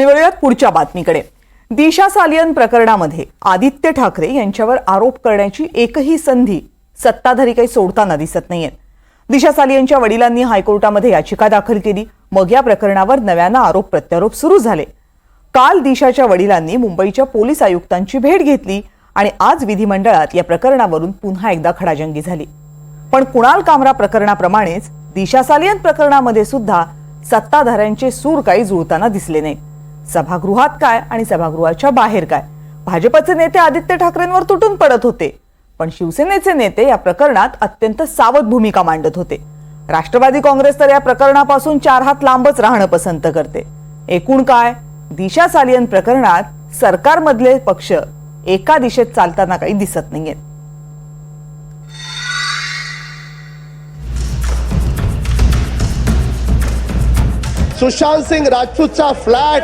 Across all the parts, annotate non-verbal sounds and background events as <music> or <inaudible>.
आणि वळूयात पुढच्या बातमीकडे. दिशा सालियन प्रकरणामध्ये आदित्य ठाकरे यांच्यावर आरोप करण्याची एकही संधी सत्ताधारी काही सोडताना दिसत नाहीये दिशा सालियनच्या वडिलांनी हायकोर्टामध्ये याचिका दाखल केली. मग या प्रकरणावर नव्यानं आरोप प्रत्यारोप सुरू झाले. काल दिशाच्या वडिलांनी मुंबईच्या पोलीस आयुक्तांची भेट घेतली आणि आज विधिमंडळात या प्रकरणावरून पुन्हा एकदा खडाजंगी झाली. पण कुणाल कामरा प्रकरणाप्रमाणेच दिशा सालियन प्रकरणामध्ये सुद्धा सत्ताधाऱ्यांचे सूर काही जुळताना दिसले नाहीत. सभागृहात काय आणि सभागृहाच्या बाहेर काय? भाजपचे नेते आदित्य ठाकरेंवर तुटून पडत होते. पण शिवसेनेचे नेते या प्रकरणात अत्यंत सावध भूमिका मांडत होते. राष्ट्रवादी काँग्रेस तर या प्रकरणापासून चार हात लांबच राहणं पसंत करते. एकूण काय? दिशा सालियन प्रकरणात सरकारमधले पक्ष एका दिशेत चालताना काही दिसत नाहीयेत. सुशांत सिंग राजपूतचा फ्लॅट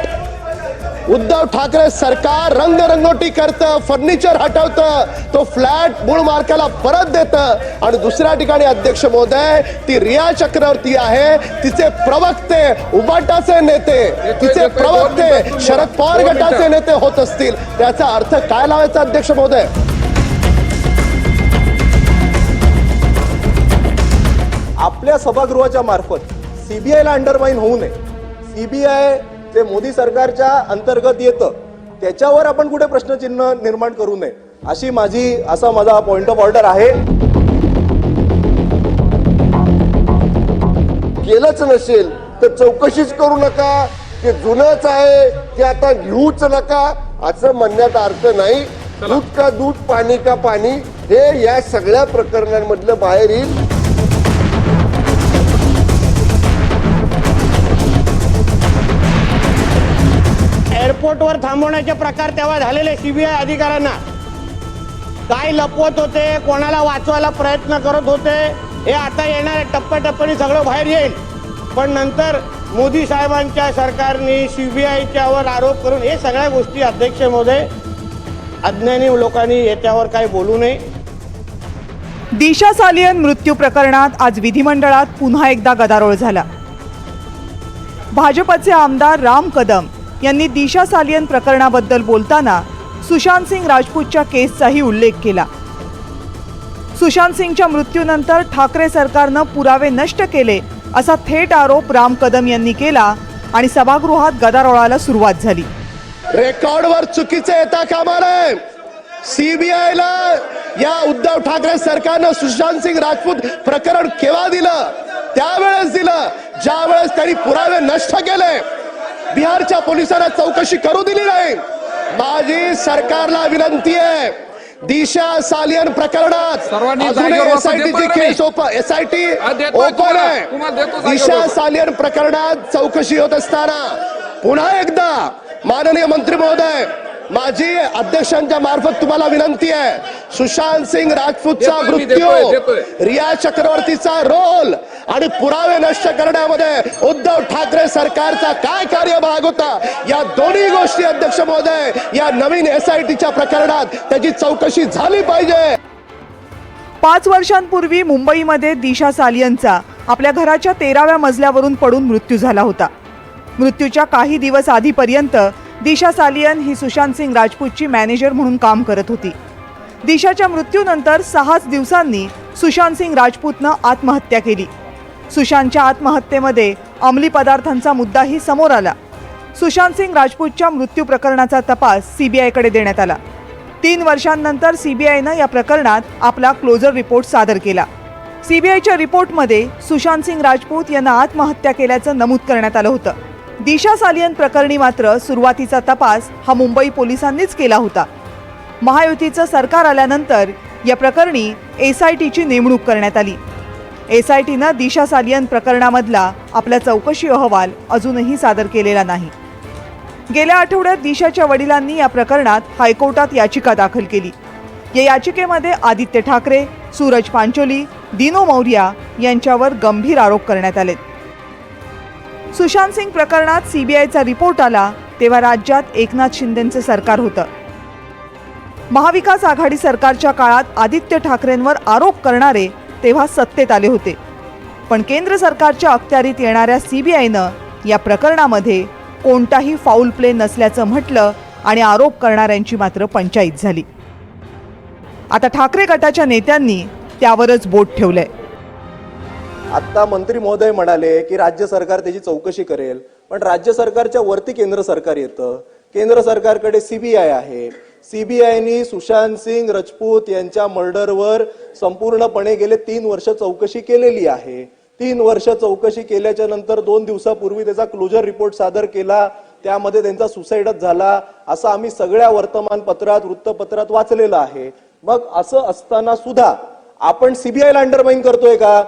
उद्धव ठाकरे सरकार रंगरंगोटी करतं फर्निचर हटवतं तो फ्लॅट मूळ मार्काला परत देतं आणि दुसऱ्या ठिकाणी अध्यक्ष महोदय ती रिया चक्रवर्ती आहे तिचे प्रवक्ते उबाटाचे नेते तिचे प्रवक्ते शरद पवार गटाचे नेते होत असतील. त्याचा अर्थ काय लावायचा अध्यक्ष महोदय? आपल्या सभागृहाच्या मार्फत सीबीआयला अंडरमाइन होऊ नये. सीबीआय जे मोदी सरकारच्या अंतर्गत येतं त्याच्यावर आपण कुठे प्रश्नचिन्ह निर्माण करू नये अशी माझी असा माझा पॉइंट ऑफ ऑर्डर आहे. केलंच नसेल तर चौकशीच करू नका. ते जुनच आहे ते आता घेऊच नका असं म्हणण्यात अर्थ नाही. दूध का दूध पाणी का पाणी हे या सगळ्या प्रकरणांमधलं बाहेर येईल. एअरपोर्टवर थांबवण्याचे प्रकार तेव्हा झालेले सीबीआय अधिकाऱ्यांना. काय लपवत होते कोणाला वाचवायला प्रयत्न करत होते हे आता येणाऱ्या टप्प्याटप्प्याने सगळं बाहेर येईल. पण नंतर मोदी साहेबांच्या सरकारने सीबीआयच्यावर आरोप करून हे सगळ्या गोष्टी अध्यक्ष महोदय अज्ञानी लोकांनी याच्यावर काही बोलू नये. दिशा सालियन मृत्यू प्रकरणात आज विधिमंडळात पुन्हा एकदा गदारोळ झाला. भाजपचे आमदार राम कदम यांनी दिशा सालियन प्रकरणाबद्दल बोलताना सुशांत सिंग राजपूतच्या केसचाही उल्लेख केला. सुशांत सिंगच्या मृत्यूनंतर ठाकरे सरकारनं पुरावे नष्ट केले असा थेट आरोप राम कदम यांनी केला आणि सभागृहात गदारोळाला सुरुवात झाली. रेकॉर्डवर चुकीचे येता कामा नये. सीबीआयला या उद्धव ठाकरे सरकारनं सुशांत सिंग राजपूत प्रकरण केव्हा दिलं? त्यावेळेस दिलं. ज्या वेळेस त्यांनी पुरावे नष्ट केले. बिहारच्या पोलिसांना चौकशी करू दिली नाही माझी सरकारला विनंती आहे दिशा सालियन प्रकरणात सर्वांनी अजूनही जागेवर बसा. SIT ची देतोय ना केस एसआयटी ओपन. आहे दिशा. सालियन प्रकरणात चौकशी होत असताना पुन्हा एकदा माननीय मंत्री महोदय माझी अध्यक्षांच्या मार्फत तुम्हाला विनंती आहे. सुशांत सिंग राजपूतचा मृत्यू. रिया चक्रवर्तीचा रोल. आणि पुरावे नष्ट करण्यामध्ये उद्धव ठाकरे सरकारचा काय कार्यभाग होता? या दोन्ही गोष्टी अध्यक्ष महोदय या नवीन एसआयटीच्या प्रकरणात त्याची चौकशी झाली पाहिजे. पाच वर्षांपूर्वी मुंबईमध्ये दिशा सालियनचा आपल्या घराच्या तेराव्या मजल्यावरून पडून मृत्यू झाला होता. मृत्यूच्या काही दिवस आधीपर्यंत दिशा सालियन ही सुशांत सिंग राजपूतची मॅनेजर म्हणून काम करत होती. दिशाच्या मृत्यूनंतर सहाच दिवसांनी सुशांत सिंग राजपूतनं आत्महत्या केली. सुशांतच्या आत्महत्येमध्ये अंमली पदार्थांचा मुद्दाही समोर आला. सुशांत सिंग राजपूतच्या मृत्यू प्रकरणाचा तपास सीबीआयकडे देण्यात आला. तीन वर्षांनंतर सीबीआयनं या प्रकरणात आपला क्लोजर रिपोर्ट सादर केला. सीबीआयच्या रिपोर्टमध्ये सुशांत सिंग राजपूत यांना आत्महत्या केल्याचं नमूद करण्यात आलं होतं. दिशा सालियन प्रकरणी मात्र सुरुवातीचा तपास हा मुंबई पोलिसांनीच केला होता. महायुतीचं सरकार आल्यानंतर या प्रकरणी एस आय टीची नेमणूक करण्यात आली. एस आय टीनं दिशा सालियन प्रकरणामधला आपला चौकशी अहवाल अजूनही सादर केलेला नाही. गेल्या आठवड्यात दिशाच्या वडिलांनी या प्रकरणात हायकोर्टात याचिका दाखल केली. या याचिकेमध्ये आदित्य ठाकरे सूरज पांचोली दिनो मौर्या यांच्यावर गंभीर आरोप करण्यात आले सुशांत सिंग प्रकरणात सीबीआयचा रिपोर्ट आला तेव्हा राज्यात एकनाथ शिंदेंचं सरकार होतं. महाविकास आघाडी सरकारच्या काळात आदित्य ठाकरेंवर आरोप करणारे तेव्हा सत्तेत आले होते. पण केंद्र सरकारच्या अखत्यारीत येणाऱ्या सीबीआयनं या प्रकरणामध्ये कोणताही फाऊल प्ले नसल्याचं म्हटलं आणि आरोप करणाऱ्यांची मात्र पंचायत झाली. आता ठाकरे गटाच्या नेत्यांनी त्यावरच बोट ठेवलंय. आता मंत्री महोदय म्हणाले की राज्य सरकार त्याची चौकशी करेल पण राज्य सरकारच्या वरती केंद्र सरकार येतं. केंद्र सरकारकडे सीबीआय आहे. सीबीआयनी सुशांत सिंग राजपूत यांच्या मर्डरवर संपूर्णपणे गेले तीन वर्ष चौकशी केलेली आहे. तीन वर्ष चौकशी केल्याच्यानंतर दोन दिवसापूर्वी त्याचा क्लोजर रिपोर्ट सादर केला. त्यामध्ये त्यांचा सुसाईडच झाला. असं आम्ही सगळ्या वर्तमानपत्रात वृत्तपत्रात वाचलेलं आहे. मग असं असताना सुद्धा आपण सीबीआयला अंडरमाइन करतोय का?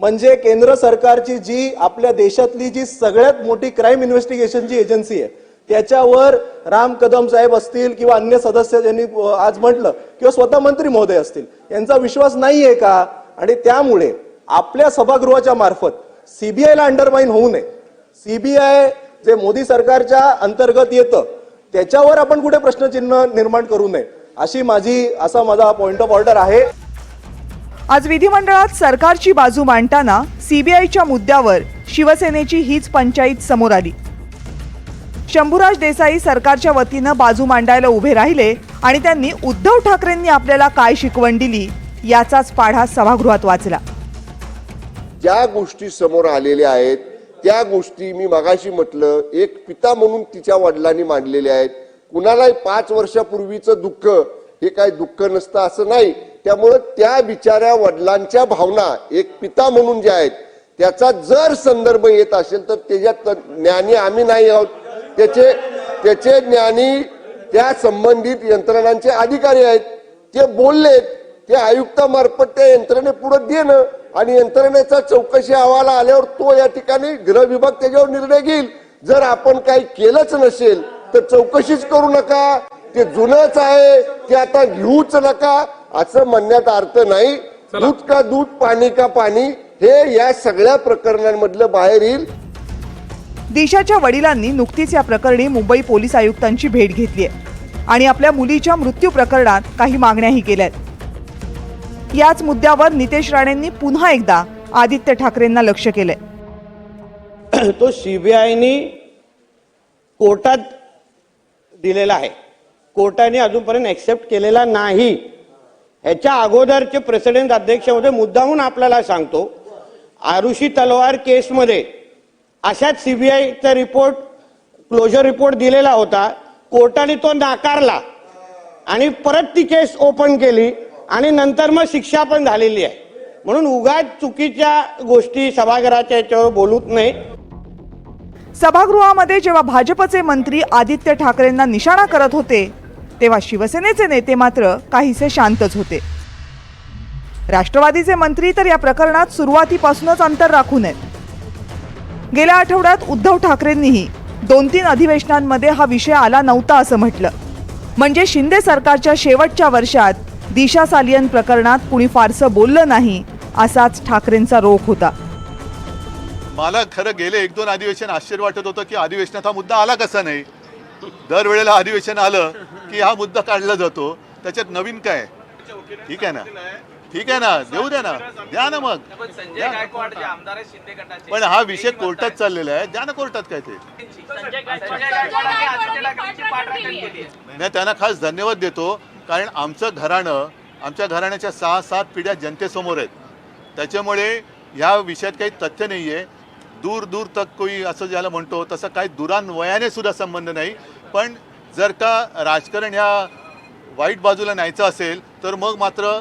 म्हणजे केंद्र सरकारची जी आपल्या देशातली जी सगळ्यात मोठी क्राईम इन्व्हेस्टिगेशनची एजन्सी आहे त्याच्यावर राम कदम साहेब असतील किंवा अन्य सदस्य ज्यांनी आज म्हटलं किंवा स्वतः मंत्री महोदय असतील यांचा विश्वास नाही आहे का? आणि त्यामुळे आपल्या सभागृहाच्या मार्फत सीबीआयला अंडरमाइन होऊ नये. सीबीआय जे मोदी सरकारच्या अंतर्गत येतं त्याच्यावर आपण कुठे प्रश्नचिन्ह निर्माण करू नये अशी माझी असा माझा पॉइंट ऑफ ऑर्डर आहे. आज विधिमंडळात सरकारची बाजू मांडताना सीबीआयच्या मुद्द्यावर शिवसेनेची हीच पंचायत समोर आली. शंभूराज देसाई सरकारच्या वतीनं बाजू मांडायला उभे राहिले आणि त्यांनी उद्धव ठाकरेंनी आपल्याला काय शिकवण दिली याचाच पाढा सभागृहात वाचला. ज्या गोष्टी समोर आलेल्या आहेत त्या गोष्टी मी मगाशी म्हटलं एक पिता म्हणून तिच्या वडिलांनी मांडलेल्या आहेत. कुणालाही पाच वर्षापूर्वीचं दुःख हे काय दुःख नसतं असं नाही. त्यामुळं त्या बिचाऱ्या वडिलांच्या भावना एक पिता म्हणून ज्या आहेत त्याचा जर संदर्भ येत असेल तर त्याच्यात ज्ञानी आम्ही नाही आहोत. त्याचे त्याचे ज्ञानी त्या संबंधित यंत्रणांचे अधिकारी आहेत. ते बोललेत ते आयुक्तामार्फत त्या यंत्रणे पुढे देणं आणि यंत्रणेचा चौकशी अहवाल आल्यावर तो या ठिकाणी गृह विभाग त्याच्यावर निर्णय घेईल. जर आपण काही केलंच नसेल तर चौकशीच करू नका. ते जुनच आहे ते आता घेऊच नका. असं म्हणण्यात अर्थ नाही दूध का दूध पाणी का पाणी हे या सगळ्या प्रकरणांमधलं बाहेर येईल. दिशाच्या वडिलांनी नुकतीच या प्रकरणी मुंबई पोलीस आयुक्तांची भेट घेतली आहे. आणि आपल्या मुलीच्या मृत्यू प्रकरणात काही मागण्याही केल्यात. याच मुद्द्यावर नितेश राणेंनी पुन्हा एकदा आदित्य ठाकरेंना लक्ष केलंय. <clears throat> तो सीबीआयनी कोर्टात दिलेला आहे. कोर्टाने अजूनपर्यंत एक्सेप्ट केलेला नाही. ह्याच्या अगोदरचे प्रेसिडेंट अध्यक्ष होते मुद्दाहून आपल्याला सांगतो आरुषी तलवार केसमध्ये अशाच सीबीआयचा रिपोर्ट क्लोजर रिपोर्ट दिलेला होता. कोर्टाने तो नाकारला आणि परत ती केस ओपन केली आणि नंतर मग शिक्षा पण झालेली आहे. म्हणून उगाच चुकीच्या गोष्टी सभागृहाच्या याच्यावर बोलूत नाही. सभागृहामध्ये जेव्हा भाजपचे मंत्री आदित्य ठाकरेंना निशाणा करत होते तेव्हा शिवसेनेचे नेते मात्र काहीसे शांतच होते. राष्ट्रवादीचे मंत्री तर या प्रकरणात सुरुवातीपासूनच अंतर राखून आहेत गेल्या आठवड्यात उद्धव ठाकरेंनीही दोन तीन अधिवेशनांमध्ये हा विषय आला नव्हता असं म्हटलं. म्हणजे शिंदे सरकारच्या शेवटच्या वर्षात दिशा सालियन प्रकरणात कुणी फारसं बोललं नाही असाच ठाकरेंचा रोख होता. मला खरं गेले एक दोन अधिवेशन आश्चर्य वाटत होतं की अधिवेशनात हा मुद्दा आला कसा नाही? दरवेळेला अधिवेशन आलं की हा मुद्दा काढला जातो. त्याच्यात नवीन काय? ठीक आहे ना? ठीक आहे ना? देऊ द्या ना. द्या ना मग. पण हा विषय कोर्टात चाललेला आहे. द्या ना कोर्टात काय ते. मी त्यांना खास धन्यवाद देतो कारण आमचं घराणं आमच्या घराण्याच्या सहा सात पिढ्या जनतेसमोर आहेत. त्याच्यामुळे ह्या विषयात काही तथ्य नाही आहे दूर दूर तक कोई असं ज्याला म्हणतो तसं काही दुरान्वयाने सुद्धा संबंध नाही. पण जर का राजकारण ह्या वाईट बाजूला न्यायचं असेल तर मग मात्र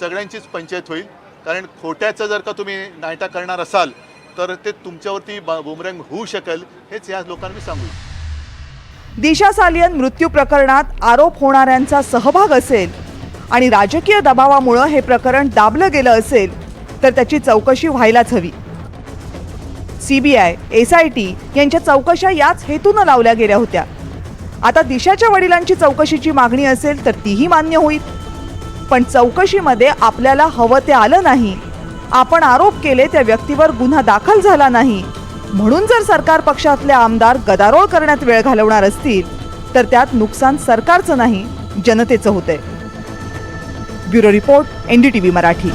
सगळ्यांचीच पंचायत होईल. कारण खोट्याचं जर का तुम्ही नायटा करणार असाल तर ते तुमच्यावरती बुमरंग होऊ शकेल हेच या लोकांनी सांगू. दिशा सालियन मृत्यू प्रकरणात आरोप होणाऱ्यांचा सहभाग असेल आणि राजकीय दबावामुळं हे प्रकरण दाबलं गेलं असेल तर त्याची चौकशी व्हायलाच हवी. सीबीआय एस आय टी यांच्या चौकशा याच हेतूनं लावल्या गेल्या होत्या. आता दिशाच्या वडिलांची चौकशीची मागणी असेल तर तीही मान्य होईल. पण चौकशीमध्ये आपल्याला हवं ते आलं नाही. आपण आरोप केले त्या व्यक्तीवर गुन्हा दाखल झाला नाही. म्हणून जर सरकार पक्षातले आमदार गदारोळ करण्यात वेळ घालवणार असतील तर त्यात नुकसान सरकारचं नाही जनतेचं होतंय. Bureau report NDTV Marathi.